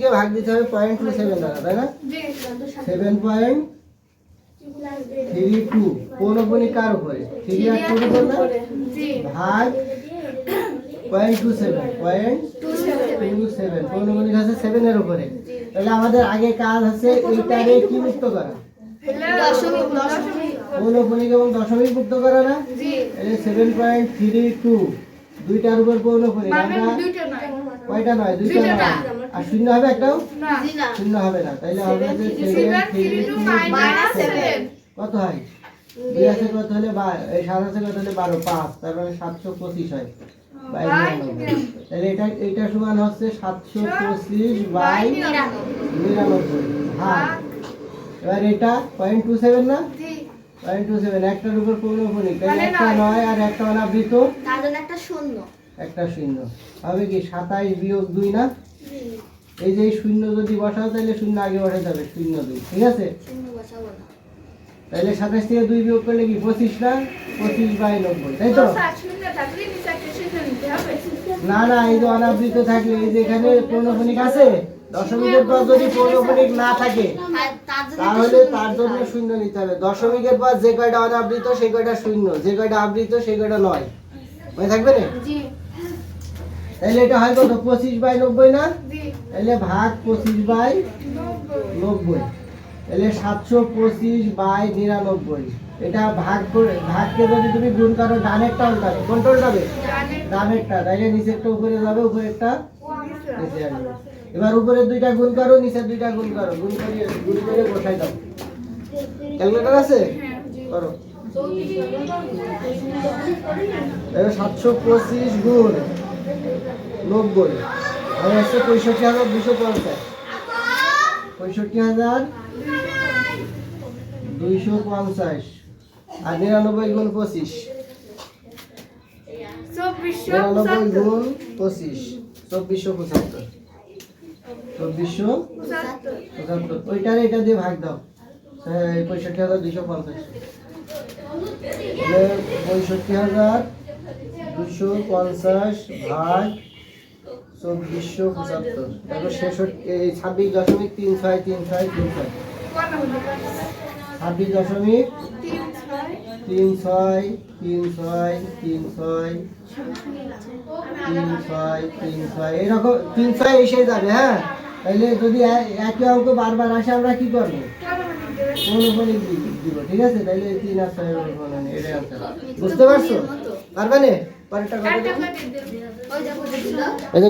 কে ভাগ দিতে হবে? পয়েন্ট টু সেভেন দ্বারা তাই না? সেভেন পয়েন্ট থ্রি টু পৌনপণি কার উপরে? থ্রি আর টুর উপর। না ভাগ point two seven point two seven পৌনপণিক আছে? সেভেনের উপরে। তাহলে আমাদের আগে কাজ আছে এইটারে কি মুক্ত করা? পৌনপণিক এবং দশমিক। মুক্ত করা না? এই সেভেন পয়েন্ট থ্রি টু দুইটার উপর পৌনপণিক আমরা কয়টা নয়? দুইটা নয়। আর শূন্য হবে একটাও? শূন্য হবে না। তাইলে হবে যে কত হয়? দুই আছে কত হলে এই সাত আছে কত হলে বারো পাঁচ। তারপরে সাতশো পঁচিশ হয়। বাই তাহলে এটা এটা সমান হচ্ছে সাতশো পঁচিশ বাই নিরানব্বই। হ্যাঁ। এবার এটা পয়েন্ট টু সেভেন না? পয়েন্ট টু সেভেন একটার উপর পৌনপণিক মানে একটা নয়। আর একটা অনাবৃত তার জন্য একটা শূন্য। একটা শূন্য। হবে কি? সাতাইশ বিয়োগ দুই না? এই যে এই শূন্য যদি বসাও তাহলে শূন্য আগে বসাতে হবে। শূন্য দুই। ঠিক আছে? না। তাহলে সাতাশ থেকে দুই বিয়োগ করলে কি? পঁচিশ না? পঁচিশ বাই নব্বই। তাই তো? না না এই যে অনাবৃত থাকলে এই যে এখানে পৌনপণিক আছে? দশমিকের পর যদি পৌনপণিক না থাকে তার- তার জন্য একটা তাহলে তার জন্য শূন্য নিতে হবে। দশমিকের পর যে কয়টা অনাবৃত সেই কয়টা শূন্য যে কয়টা আবৃত সেই কয়টা নয়। মনে থাকবে না? তাহলে এটা হয় কত? পঁচিশ বাই নব্বই না? তাহলে ভাগ পঁচিশ বাই নব্বই। তাহলে সাতশো পঁচিশ বাই নিরানব্বই। এটা ভাগ করে ভাগকে যদি তুমি গুণ করো ডানেরটা উল্টাবে। কোনটা উল্টাবে? ডানেরটা। তাইলে নিচেরটা উপরে যাবে উপরেরটা নিচে আসবে। এবার উপরে দুইটা গুণ করো নিচে দুইটা গুণ করো। গুণ করে গুণ করে বসাই দাও। ক্যালকুলেটর আছে? করো। এবার সাতশো পঁচিশ গুণ নব্বই। আর হচ্ছে পঁয়ষট্টি হাজার দুশো পঞ্চাশ। পঁয়ষট্টি হাজার দুইশো পঞ্চাশ। আর নিরানব্বই গুণ পঁচিশ। নিরানব্বই গুণ পঁচিশ। চব্বিশশো পঁচাত্তর। চব্বিশশো পঁচাত্তর। ওইটার এটা দিয়ে ভাগ দাও। পঁয়ষট্টি হাজার দুইশো পঞ্চাশ। পঁয়ষট্টি হাজার দুশো পঞ্চাশ ভাগ চব্বিশশো পঁচাত্তর। তারপর ছেষট্টি এই ছাব্বিশ দশমিক তিন ছয় তিন ছয় তিন ছয়। ছাব্বিশ দশমিক তিন ছয় তিন ছয় তিন ছয় তিন ছয় তিন ছয়। এরকম তিন ছয় এসে যাবে হ্যাঁ? তাহলে যদি এ- একই অঙ্ক বারবার আসে আমরা কি করব? অনুপনিক দিব? ঠিক আছে? তাহলে এই তিন আর ছয় অনুপনিক এটাই answer। বুঝতে পারছ? পারবে না? পরেরটা কত